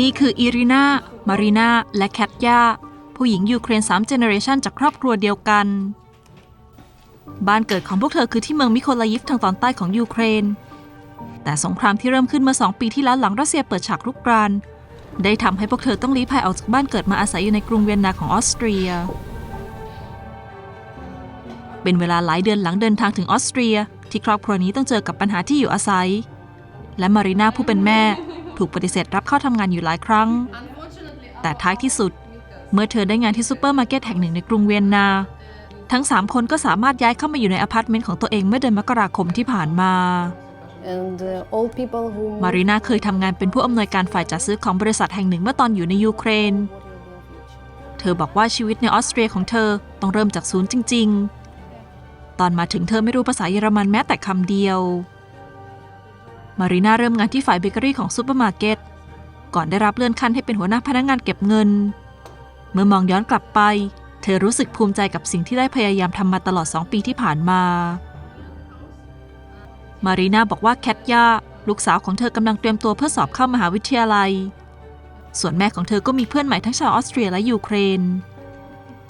นี่คืออีรินามารีนาและแคทยาผู้หญิงยูเครน3เจเนอเรชันจากครอบครัวเดียวกัน บ้านเกิดของพวกเธอคือที่เมืองมิโคลายิฟทางตอนใต้ของยูเครน แต่สงครามที่เริ่มขึ้นเมื่อ2ปีที่แล้วหลังรัสเซียเปิดฉากรุกราน ได้ทำให้พวกเธอต้องลี้ภัยออกจากบ้านเกิดมาอาศัยอยู่ในกรุงเวียนนาของออสเตรีย เป็นเวลาหลายเดือนหลังเดินทางถึงออสเตรีย ที่ครอบครัวนี้ต้องเจอกับปัญหาที่อยู่อาศัย และมารีนาผู้เป็นแม่ ถูกปฏิเสธรับเข้าทำงานอยู่หลายครั้ง แต่ท้ายที่สุด เมื่อเธอได้งานที่ซูเปอร์มาร์เก็ตแห่งหนึ่งในกรุงเวียนนา ทั้ง 3 คนก็สามารถย้ายเข้ามาอยู่ในอพาร์ตเมนต์ของตัวเองเมื่อเดือนมกราคมที่ผ่านมา and uh, all people who มารีนาเคยทำงานเป็นผู้อำนวยการฝ่ายจัดซื้อของบริษัทแห่งหนึ่งเมื่อตอนอยู่ในยูเครน เธอบอกว่าชีวิตในออสเตรียของเธอต้องเริ่มจากศูนย์จริง ๆ ตอนมาถึงเธอไม่รู้ภาษาเยอรมันแม้แต่คำเดียว มารีนาเริ่มงานที่ฝ่ายเบเกอรี่ของซูเปอร์มาร์เก็ตก่อนได้รับเลื่อนขั้นให้เป็นหัวหน้าพนักงานเก็บเงิน เมื่อมองย้อนกลับไป เธอรู้สึกภูมิใจกับสิ่งที่ได้พยายามทำมาตลอด2ปีที่ผ่านมา มารีนาบอกว่าแคทยาลูกสาวของเธอกำลังเตรียมตัวเพื่อสอบเข้ามหาวิทยาลัย ส่วนแม่ของเธอก็มีเพื่อนใหม่ทั้งชาวออสเตรียและยูเครน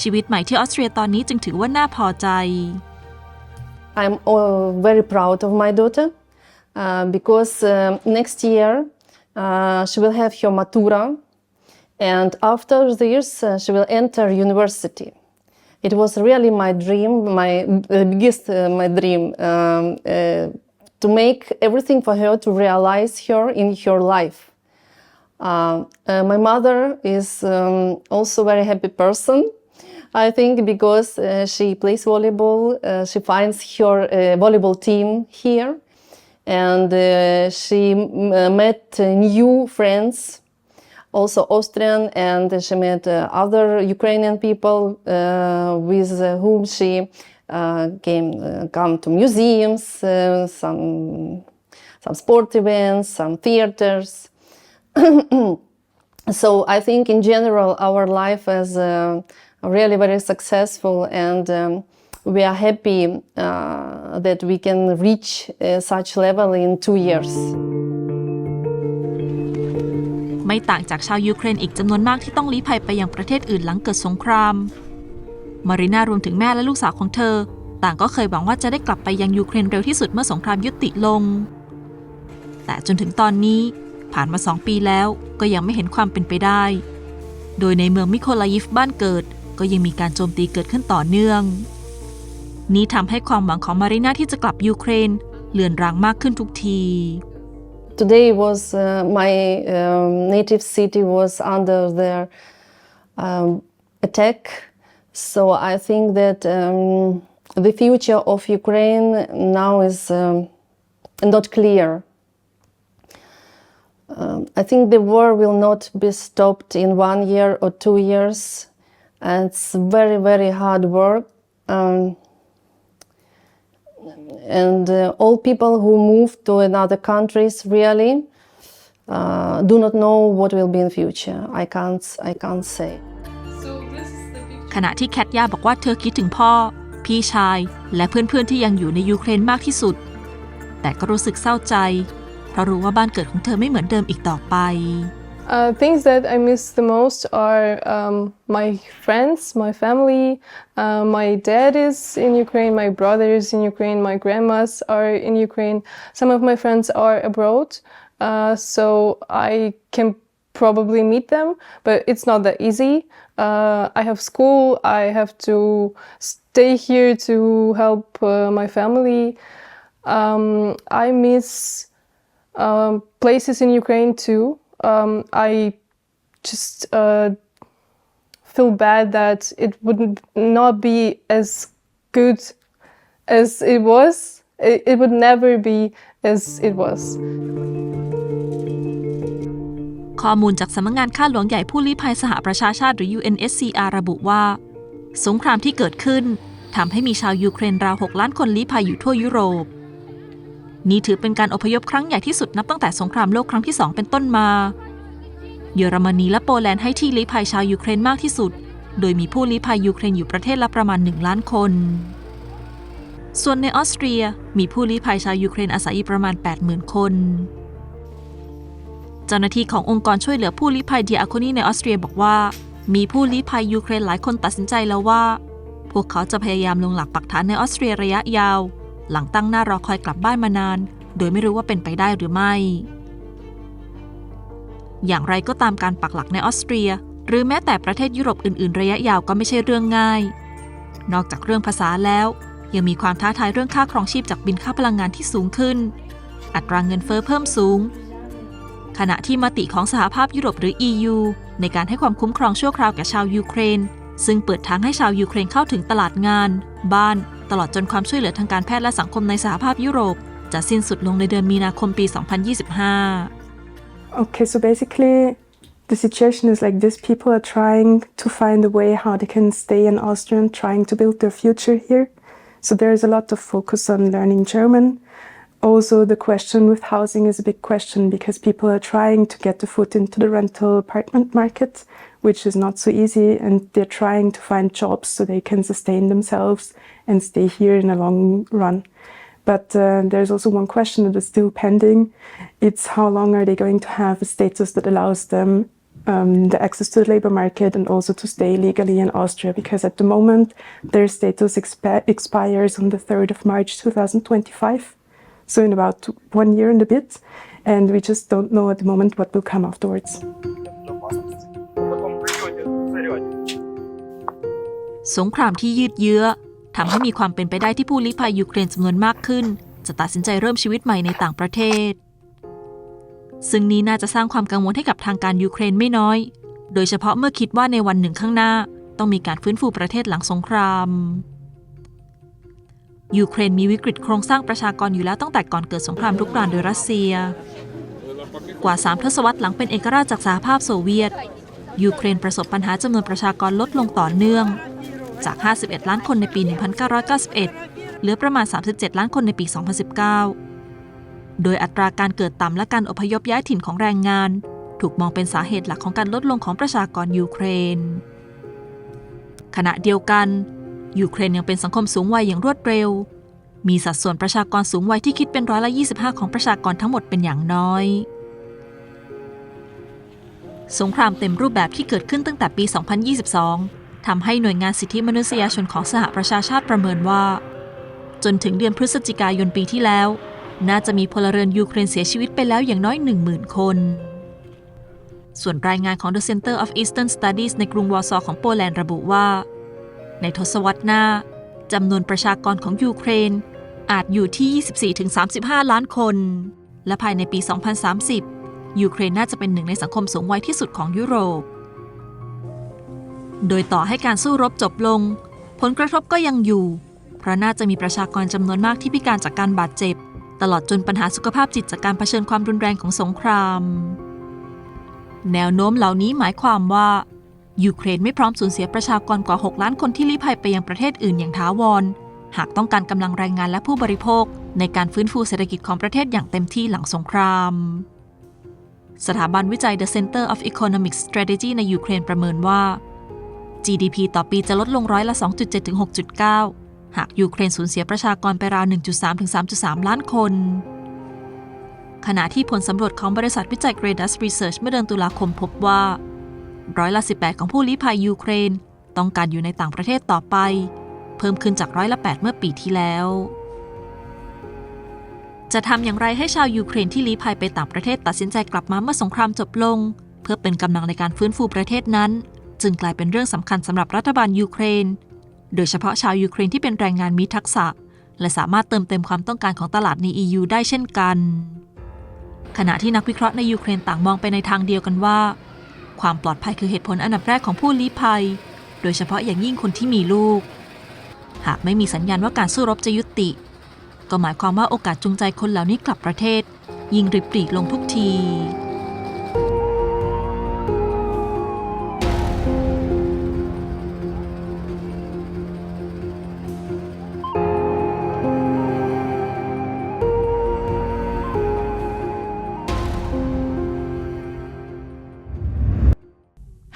ชีวิตใหม่ที่ออสเตรียตอนนี้จึงถือว่าน่าพอใจ I'm very proud of my daughter because um next year uh, she will have her matura, and after this uh, she will enter university. It was really my dream, my uh, biggest uh, my dream, um, uh, to make everything for her to realize her in her life. Uh, uh, my mother is um, also very happy person. I think because uh, she plays volleyball, uh, she finds her uh, volleyball team here, and uh, she uh, met uh, new friends, also Austrian, and she met uh, other Ukrainian people with whom she came come to museums, some some sport events, some theaters. so I think in general our life is really very successful and um, we are happy uh, that we can reach uh, such level in two years. ไม่ต่างจากชาวยูเครนอีกจำนวนมากที่ต้องลี้ภัยไปยังประเทศอื่นหลังเกิดสงคราม มารีนารวมถึงแม่และลูกสาวของเธอ ต่างก็เคยหวังว่าจะได้กลับไปยังยูเครนเร็วที่สุดเมื่อสงครามยุติลง แต่จนถึงตอนนี้ผ่านมาสองปีแล้วก็ยังไม่เห็นความเป็นไปได้ โดยในเมืองมิโคลายิฟบ้านเกิดก็ยังมีการโจมตีเกิดขึ้นต่อเนื่อง นี้ทำให้ความหวังของมารีนาที่จะกลับยูเครนเลือนรางมากขึ้นทุกที Today was uh, my um, native city was under their um, attack, so I think that um, the future of Ukraine now is um, not clear. Um, I think the war will not be stopped in one year or two years. And it's very, very hard work. Um, and uh, all people who move to another countries really uh, do not know what will be in future. I can't, I can't say. ขณะที่แคทยาบอกว่าเธอคิดถึงพ่อ พี่ชาย และเพื่อนๆที่ยังอยู่ในยูเครนมากที่สุด แต่ก็รู้สึกเศร้าใจ เพราะรู้ว่าบ้านเกิดของเธอไม่เหมือนเดิมอีกต่อไป Uh, things that I miss the most are um, my friends, my family. Uh, my dad is in Ukraine, my brother is in Ukraine, my grandmas are in Ukraine. Some of my friends are abroad, uh, so I can probably meet them, but it's not that easy. Uh, I have school, I have to stay here to help uh, my family. Um, I miss um, places in Ukraine too. Um, I just uh, feel bad that it would not be as good as it was. It, it would never be as it was. ข้อมูลจากสำนักงงานข้าหลวงใหญ่ผู้ลี้ภัยสหประชาชาติหรือ UNSCR ระบุว่า สงครามที่เกิดขึ้นทำให้มีชาวยูเครนราว 6 ล้านคนลี้ภัยอยู่ทั่วยุโรป นี่ถือเป็นการอพยพครั้งใหญ่ที่สุดนับตั้งแต่สงครามโลกครั้งที่2เป็นต้นมา เยอรมนีและโปแลนด์ให้ที่ลี้ภัยชาวยูเครนมากที่สุด โดยมีผู้ลี้ภัยยูเครนอยู่ประเทศละประมาณ 1 ล้านคน ส่วนในออสเตรียมีผู้ลี้ภัยชาวยูเครนอาศัยอยู่ประมาณ 80,000 คน เจ้าหน้าที่ขององค์กรช่วยเหลือผู้ลี้ภัยเดียอาโคนีในออสเตรียบอกว่า มีผู้ลี้ภัยยูเครนหลายคนตัดสินใจแล้วว่า พวกเขาจะพยายามลงหลักปักฐานในออสเตรียระยะยาว หลังตั้งหน้ารอคอยกลับบ้านมานาน โดยไม่รู้ว่าเป็นไปได้หรือไม่ อย่างไรก็ตามการปักหลักในออสเตรีย หรือแม้แต่ประเทศยุโรปอื่น ๆ ระยะยาวก็ไม่ใช่เรื่องง่าย นอกจากเรื่องภาษาแล้ว ยังมีความท้าทายเรื่องค่าครองชีพจากบินค่าพลังงานที่สูงขึ้น อัตราเงินเฟ้อเพิ่มสูง ขณะที่มติของสหภาพยุโรปหรือ EU ในการให้ความคุ้มครองชั่วคราวแก่ชาวยูเครน ซึ่งเปิดทางให้ชาวยูเครนเข้าถึงตลาดงาน บ้าน ตลอดจนความช่วยเหลือทางการแพทย์และสังคมในสหภาพยุโรป จะสิ้นสุดลงในเดือนมีนาคมปี 2025 Okay, so basically, the situation is like this people are trying to find a way how they can stay in Austria and trying to build their future here. So there is a lot of focus on learning German. Also, the question with housing is a big question because people are trying to get the foot into the rental apartment market, which is not so easy, and they're trying to find jobs so they can sustain themselves and stay here in a long run. But uh, there's also one question that is still pending. It's how long are they going to have a status that allows them um, the access to the labor market and also to stay legally in Austria? Because at the moment, their status expi- expires on the 3rd of March 2025. So in about one year and a bit, and we just don't know at the moment what will come afterwards. สงครามที่ยืดเยื้อทำให้มีความเป็นไปได้ที่ผู้ลี้ภัยยูเครนจำนวนมากขึ้น จะตัดสินใจเริ่มชีวิตใหม่ในต่างประเทศ ซึ่งนี้น่าจะสร้างความกังวลให้กับทางการยูเครนไม่น้อย โดยเฉพาะเมื่อคิดว่าในวันหนึ่งข้างหน้า ต้องมีการฟื้นฟูประเทศหลังสงคราม ยูเครนมีวิกฤตโครงสร้างประชากรอยู่แล้วตั้งแต่ก่อนเกิดสงครามรุกรานโดยรัสเซีย กว่า 3 ทศวรรษหลังเป็นเอกราชจากสหภาพโซเวียต ยูเครนประสบปัญหาจำนวนประชากรลดลงต่อเนื่อง จาก 51 ล้านคนในปี 1991 เหลือประมาณ 37 ล้านคนในปี 2019 โดยอัตราการเกิดต่ำและการอพยพย้ายถิ่นของแรงงาน ถูกมองเป็นสาเหตุหลักของการลดลงของประชากรยูเครน ขณะเดียวกัน ยูเครนยังเป็นสังคมสูงวัยอย่างรวดเร็ว มีสัดส่วนประชากรสูงวัยที่คิดเป็นร้อยละ 25 ของประชากรทั้งหมดเป็นอย่างน้อย สงครามเต็มรูปแบบที่เกิดขึ้นตั้งแต่ปี 2022 ทำให้หน่วยงานสิทธิมนุษยชนของสหประชาชาติประเมินว่า จนถึงเดือนพฤศจิกายนปีที่แล้ว น่าจะมีพลเรือนยูเครนเสียชีวิตไปแล้วอย่างน้อย 10,000 คนส่วนรายงานของ The Center of Eastern Studies ในกรุงวอร์ซอของโปแลนด์ระบุว่า ในทศวรรษหน้าจำนวนประชากรของยูเครน อาจอยู่ที่ 24-35 ล้านคน และภายในปี 2030 ยูเครนน่าจะเป็นหนึ่งในสังคมสูงวัยที่สุดของยุโรป โดยต่อให้การสู้รบจบลง ผลกระทบก็ยังอยู่ เพราะน่าจะมีประชากรจำนวนมากที่พิการจากการบาดเจ็บ ตลอดจนปัญหาสุขภาพจิตจากการเผชิญความรุนแรงของสงคราม แนวโน้มเหล่านี้หมายความว่า ยูเครนไม่พร้อมสูญเสียประชากรกว่า 6 ล้านคนที่ลี้ภัยไปยังประเทศอื่นอย่างท้าวร หากต้องการกำลังแรงงานและผู้บริโภค ในการฟื้นฟูเศรษฐกิจของประเทศอย่างเต็มที่หลังสงคราม สถาบันวิจัย The Center of Economic Strategy ในยูเครนประเมินว่า GDP ต่อปีจะลดลงร้อยละ 2.7ถึง6.9 หากยูเครนสูญเสียประชากรไปราว 1.3ถึง3.3 ล้านคน ขณะที่ผลสำรวจของบริษัทวิจัย Gradus Research เมื่อเดือนตุลาคมพบว่า ร้อยละ 18 ของผู้ลี้ภัยยูเครน ต้องการอยู่ในต่างประเทศต่อไป เพิ่มขึ้นจากร้อยละ 8 เมื่อปีที่แล้ว จะทำอย่างไรให้ชาวยูเครนที่ลี้ภัยไปต่างประเทศตัดสินใจกลับมาเมื่อสงครามจบลง เพื่อเป็นกำลังในการฟื้นฟูประเทศนั้น จึงกลายเป็นเรื่องสำคัญสำหรับรัฐบาลยูเครน โดยเฉพาะชาวยูเครนที่เป็นแรงงานมีทักษะ และสามารถเติมเต็มความต้องการของตลาดใน EU ได้เช่นกันขณะที่นักวิเคราะห์ในยูเครนต่างมองไปในทางเดียวกันว่า ความปลอดภัยคือเหตุผลอันดับแรกของผู้ลี้ภัย โดยเฉพาะอย่างยิ่งคนที่มีลูก หากไม่มีสัญญาณว่าการสู้รบจะยุติ ก็หมายความว่าโอกาสจูงใจคนเหล่านี้กลับประเทศ ยิ่งริบหรี่ลงทุกที